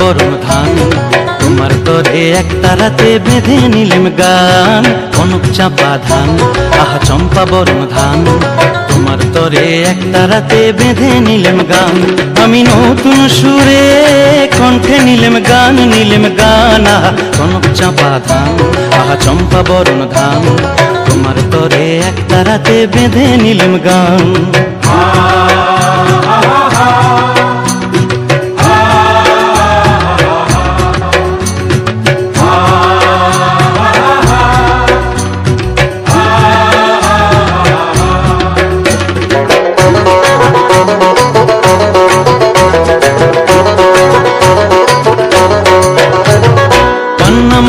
বরণ ধান। তোমার তরে এক তারাতে বেঁধে নিলেম গান। কনক চাপা ধান, আহা চম্পা বরণ ধান। তোমার তরে এক তারাতে বেঁধে নিলেম গান। আমি নতুন সুরে কণ্ঠে নিলেম গান নিলেম গান, আহা কনক চাপা ধান, আহা চম্পা বরণ ধান। তোমার তরে এক তারাতে বেঁধে নিলেম গান।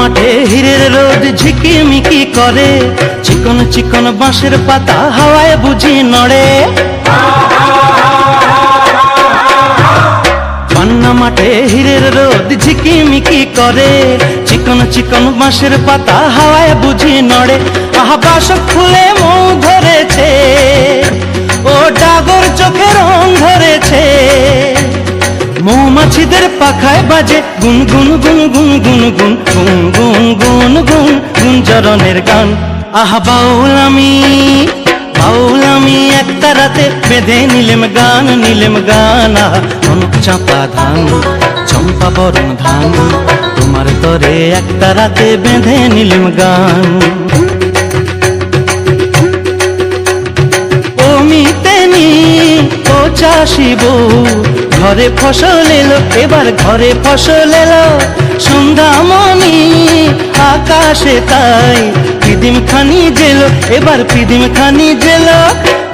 মাঠে হীরের রোদ ঝিকিমিকি করে, চিকন চিকন বাঁশের পাতা হাওয়ায় বুঝি নড়ে। পান্না মাঠে হীরের রোদ ঝিকিমিকি করে, চিকন চিকন বাঁশের পাতা হাওয়ায় বুঝি নড়ে। আহা বাসক ফুলে মৌ ধরেছে, ও ডাগর চোখে রং ধরেছে মৌমাছিদের পাখায় বাজে গুন গুন গুন গুন গুন গুন গুন গুন গুন গুন গান আহা বাউল আমি বাউল আমি একটা রাতে বেঁধে নিলেম গান নিলেম গান আহা চাপা ধান চম্পা বরণ ধান তোমার তরে একটা রাতে বেঁধে নিলেম গান ও মিতেনি ও চাষি বউ ঘরে ফসল এলো, এবার ঘরে ফসল এলো। সন্ধ্যা মনি, আকাশে তাই পিদিম খানি জেলো, এবার পিদিম খানি জেলো।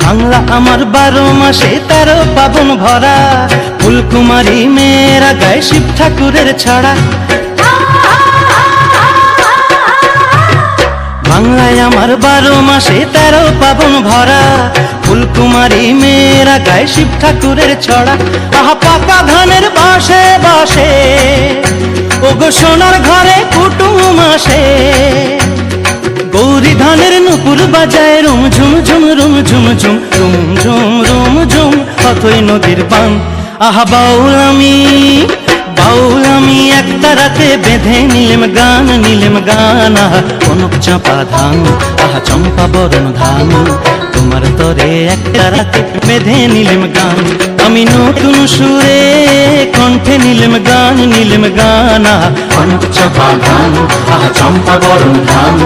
বাংলা আমার বারো মাসে তার পাবন ভরা, ফুলকুমারী মেয়েরা গায় শিব ঠাকুরের ছড়া। বাংলায় আমার বারো মাসে তেরো পাবন ভরা। ফুলকুমারী মেয়েরা গায়ে শিব ঠাকুরের ছড়া। আহা পাকা ধানের বাসে বাসে। ওগো সোনার ঘরে কুটুম আসে গৌরী ধানের নুপুর বাজায় রুম ঝুম ঝুম, রুম ঝুম ঝুম, রুম ঝুম রুম ঝুম, অথই নদীর বান। আহা, বাউল আমি বাউল আমি একটা রাতে বেঁধে নিলেম গান নিলেম গান। আহা চাপা ধান আহা চম্পা বরণ ধান তোমার তরে একটা রাতে বেঁধে নিলেম গান। আমি নতুন সুরে কণ্ঠে নিলেম গান নিলেম গান। আহা চাপা ধান আহা চম্পা বরণ ধান